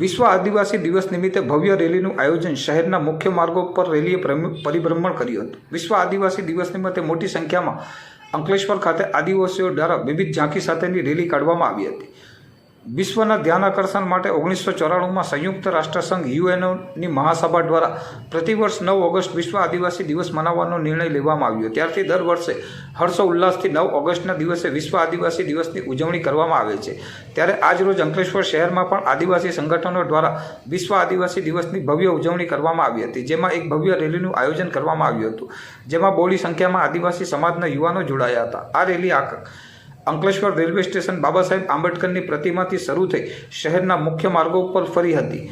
વિશ્વ આદિવાસી દિવસ નિમિત્તે ભવ્ય રેલીનું આયોજન શહેરના મુખ્ય માર્ગો પર રેલીએ પરિભ્રમણ કર્યું હતું. વિશ્વ આદિવાસી દિવસ નિમિત્તે મોટી સંખ્યામાં અંકલેશ્વર ખાતે આદિવાસીઓ દ્વારા વિવિધ ઝાંખી સાથેની રેલી કાઢવામાં આવી હતી. વિશ્વના ધ્યાન આકર્ષણ માટે ઓગણીસો ચોરાણુંમાં સંયુક્ત રાષ્ટ્રસંઘ યુએનઓની મહાસભા દ્વારા પ્રતિવર્ષ નવ ઓગસ્ટ વિશ્વ આદિવાસી દિવસ મનાવવાનો નિર્ણય લેવામાં આવ્યો. ત્યારથી દર વર્ષે હર્ષો ઉલ્લાસથી નવ ઓગસ્ટના દિવસે વિશ્વ આદિવાસી દિવસની ઉજવણી કરવામાં આવે છે. ત્યારે આજરોજ અંકલેશ્વર શહેરમાં પણ આદિવાસી સંગઠનો દ્વારા વિશ્વ આદિવાસી દિવસની ભવ્ય ઉજવણી કરવામાં આવી હતી, જેમાં એક ભવ્ય રેલીનું આયોજન કરવામાં આવ્યું હતું, જેમાં બોડી સંખ્યામાં આદિવાસી સમાજના યુવાનો જોડાયા હતા. આ રેલી આક અંકલેશ્વર રેલવે સ્ટેશન બાબા સાહેબ આંબેડકરની પ્રતિમાથી શરૂ થઈ શહેરના મુખ્ય માર્ગો ઉપર ફરી હતી.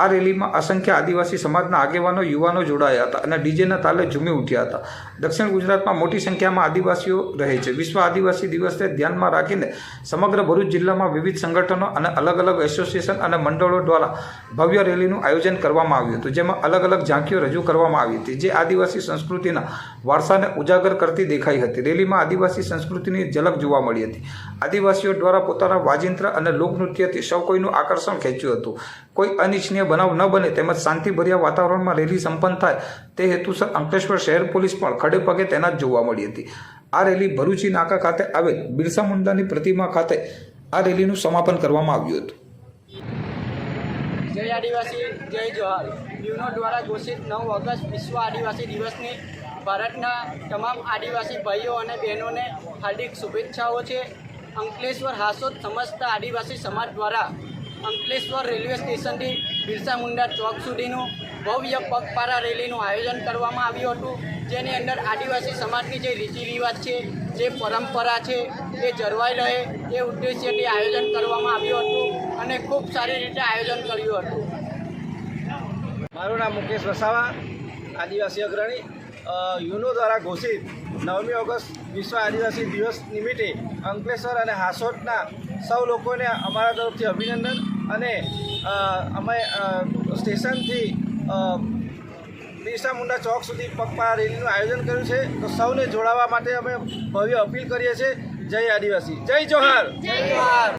આ રેલીમાં અસંખ્ય આદિવાસી સમાજના આગેવાનો, યુવાનો જોડાયા હતા અને ડીજેના તાલે ઝૂમી ઉઠ્યા હતા. દક્ષિણ ગુજરાતમાં મોટી સંખ્યામાં આદિવાસીઓ રહે છે. વિશ્વ આદિવાસી દિવસને ધ્યાનમાં રાખીને સમગ્ર ભરૂચ જિલ્લામાં વિવિધ સંગઠનો અને અલગ અલગ એસોસિએશન અને મંડળો દ્વારા ભવ્ય રેલીનું આયોજન કરવામાં આવ્યું હતું, જેમાં અલગ અલગ ઝાંખીઓ રજૂ કરવામાં આવી હતી, જે આદિવાસી સંસ્કૃતિના વારસાને ઉજાગર કરતી દેખાઈ હતી. રેલીમાં આદિવાસી સંસ્કૃતિની ઝલક જોવા મળી હતી. આદિવાસીઓ દ્વારા પોતાના વાજિંત્ર અને લોકનૃત્યથી સૌ કોઈનું આકર્ષણ ખેંચ્યું હતું. કોઈ અનિચ્છનીય બનાવ ન બને તેમજ શાંતિભર્યા વાતાવરણમાં રેલી સંપન્ન થાય તે હેતુસર અંકલેશ્વર શહેર પોલીસ પણ ખડે પગે તૈનાત જોવા મળી હતી. આ રેલી ભરૂચી નાકા ખાતે આવેલ બિરસા મુંડાની પ્રતિમા ખાતે આ રેલીનું સમાપન કરવામાં આવ્યું હતું. જય આદિવાસી, જય જોહાર. યુનો દ્વારા ઘોષિત નવ ઓગસ્ટ વિશ્વ આદિવાસી દિવસની ભારતના તમામ આદિવાસી ભાઈઓ અને બહેનોને હાર્દિક શુભેચ્છાઓ છે. અંકલેશ્વર હાસોદ સમસ્ત આદિવાસી સમાજ દ્વારા અંકલેશ્વર રેલવે સ્ટેશનથી બિરસા મુંડા ચોક સુધીનું ભવ્ય પગપારા રેલીનું આયોજન કરવામાં આવ્યું હતું, જેની અંદર આદિવાસી સમાજની જે રીતિ રિવાજ છે, જે પરંપરા છે, એ જળવાઈ રહે એ ઉદ્દેશ્યથી આયોજન કરવામાં આવ્યું હતું અને ખૂબ સારી રીતે આયોજન કર્યું હતું. મારું નામ મુકેશ વસાવા, આદિવાસી અગ્રણી. યુનો દ્વારા ઘોષિત નવમી ઓગસ્ટ વિશ્વ આદિવાસી દિવસ નિમિત્તે અંકલેશ્વર અને હાસોટના સૌ લોકોને અમારા તરફથી અભિનંદન અને અમે સ્ટેશનથી બિરસા મુંડા ચોક સુધી પગપાળા રેલીનું આયોજન કર્યું છે. તો સૌને જોડાવા માટે અમે ભવ્ય અપીલ કરીએ છીએ. જય આદિવાસી. જય જોહાર.